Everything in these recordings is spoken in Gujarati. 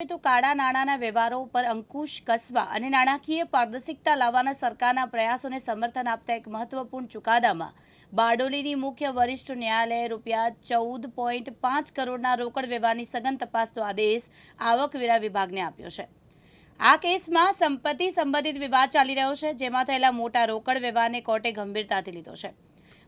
તો કાળા નાણાંના વ્યવહારો પર અંકુશ કસવા અને નાણાકીય પારદર્શિકતા લાવવાના સરકારના પ્રયાસોને સમર્થન આપતા એક મહત્વપૂર્ણ ચુકાદામાં બારડોલીની મુખ્ય વરિષ્ઠ ન્યાયાલયે રૂપિયા ચૌદ પોઈન્ટ પાંચ કરોડના રોકડ વ્યવહારની સઘન તપાસનો આદેશ આવકવેરા વિભાગને આપ્યો છે. આ કેસમાં સંપત્તિ સંબંધિત વિવાદ ચાલી રહ્યો છે, જેમાં થયેલા મોટા રોકડ વ્યવહારને કોર્ટે ગંભીરતાથી લીધો છે.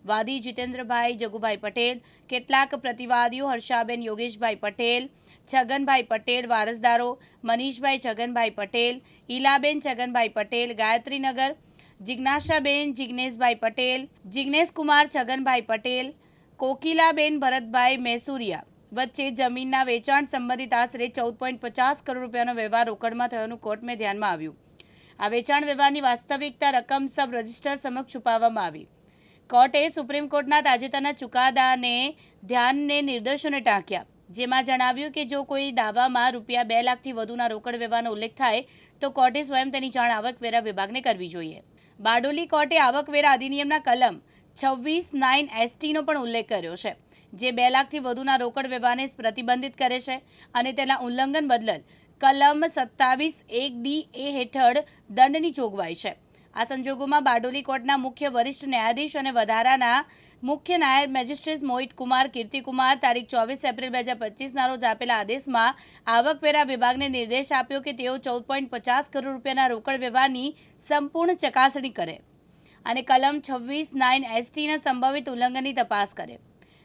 વાદી જીતેન્દ્રભાઈ જગુભાઈ પટેલ, કેટલાક પ્રતિવાદીઓ હર્ષાબેન યોગેશભાઈ પટેલ, છગનભાઈ પટેલ વારસદારો, મનીષભાઈ છગનભાઈ પટેલ, ઈલાબેન છગનભાઈ પટેલ, ગાયત્રીનગર, જિજ્ઞાસાબેન જિજ્ઞેશભાઈ પટેલ, જિજ્ઞેશકુમાર છગનભાઈ પટેલ, કોકિલાબેન ભરતભાઈ મૈસુરિયા વચ્ચે જમીનના વેચાણ સંબંધિત આશરે ચૌદ પોઈન્ટ પચાસ કરોડ રૂપિયાનો વ્યવહાર રોકડમાં થયોનું કોર્ટમાં ધ્યાનમાં આવ્યું. આ વેચાણ વ્યવહારની વાસ્તવિકતા રકમ સબ રજિસ્ટર સમક્ષ છુપાવવામાં આવી. કોર્ટે સુપ્રીમ કોર્ટના તાજેતરના ચુકાદાને ધ્યાનને નિર્દેશોને ટાંક્યા. જેમાં જણાવ્યું કે જો કોઈ દાવામાં રૂપિયા બે લાખથી વધુના રોકડ વ્યવહારનો ઉલ્લેખ થાય, તો કોર્ટે સ્વયં તેની જાણ આવકવેરા વિભાગને કરવી જોઈએ. બારડોલી કોર્ટે આવકવેરા અધિનિયમના કલમ છવ્વીસ નાઇન એસટીનો પણ ઉલ્લેખ કર્યો છે, જે બે લાખથી વધુના રોકડ વ્યવહારને પ્રતિબંધિત કરે છે અને તેના ઉલ્લંઘન બદલ કલમ સત્તાવીસ એક ડી એ હેઠળ દંડની જોગવાઈ છે. આ સંજોગોમાં બારડોલી કોર્ટના મુખ્ય વરિષ્ઠ ન્યાયાધીશ અને વધારાના મુખ્ય નાયબ મેજિસ્ટ્રેટ મોહિત કુમાર કીર્તિકુમાર તારીખ ચોવીસ એપ્રિલ બે હજાર પચીસના રોજ આપેલા આદેશમાં આવકવેરા વિભાગને નિર્દેશ આપ્યો કે તેઓ ચૌદ પોઈન્ટ પચાસ કરોડ રૂપિયાના રોકડ વ્યવહારની સંપૂર્ણ ચકાસણી કરે અને કલમ છવ્વીસ નાઇન એસટીના સંભવિત ઉલ્લંઘનની તપાસ કરે.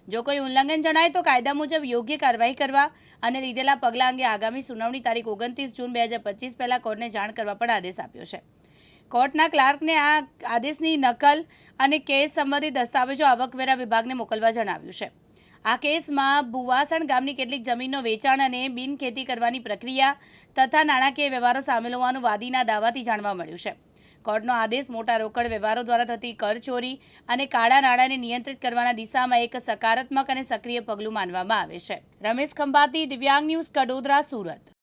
જો કોઈ ઉલ્લંઘન જણાય તો કાયદા મુજબ યોગ્ય કાર્યવાહી કરવા અને લીધેલા પગલાં અંગે આગામી સુનાવણી તારીખ ઓગણત્રીસ જૂન બે હજાર પચીસ પહેલાં કોર્ટને જાણ કરવા પણ આદેશ આપ્યો છે. કોર્ટના ક્લાર્કને આ આદેશની નકલ અને કેસ સંબંધિત દસ્તાવેજો આવકવેરા વિભાગને મોકલવા જણાવ્યું છે. આ કેસમાં ભુવાસણ ગામની કેટલીક જમીનનો વેચાણ અને બિનખેતી કરવાની પ્રક્રિયા તથા નાણાકીય વ્યવહારો સામેલ હોવાનું વાદીના દાવાથી જાણવા મળ્યું છે. કોર્ટનો આદેશ મોટા રોકડ વ્યવહારો દ્વારા થતી કરચોરી અને કાળા નાણાંને નિયંત્રિત કરવાના દિશામાં એક સકારાત્મક અને સક્રિય પગલું માનવામાં આવે છે. રમેશ ખંભાતી, દિવ્યાંગ ન્યૂઝ, કડોદરા, સુરત.